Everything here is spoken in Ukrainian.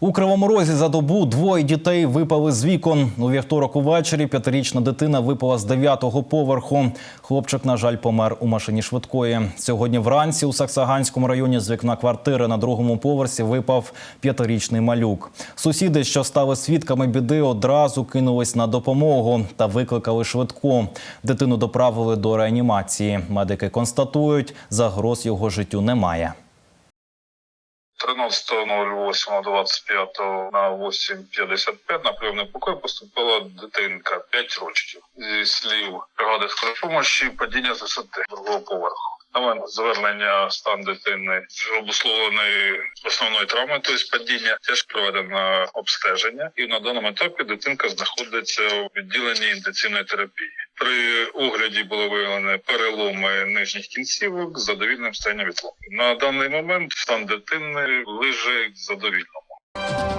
У Кривому Розі за добу двоє дітей випали з вікон. У вівторок увечері п'ятирічна дитина випала з дев'ятого поверху. Хлопчик, на жаль, помер у машині швидкої. Сьогодні вранці у Саксаганському районі з вікна квартири на другому поверсі випав п'ятирічний малюк. Сусіди, що стали свідками біди, одразу кинулись на допомогу та викликали швидку. Дитину доправили до реанімації. Медики констатують, загроз його життю немає. 13.08.25 на 8.55 на прийомний покой поступила дитинка 5 років. Зі слів бригади скорої падіння з висоти другого поверху. На момент звернення стан дитини обусловлений основною травмою, тобто падіння, теж проведено обстеження, і на даному етапі дитинка знаходиться у відділенні інтенсивної терапії. При огляді було виявлено переломи нижніх кінцівок з задовільним станом відлоку. На даний момент стан дитини лежить задовільному.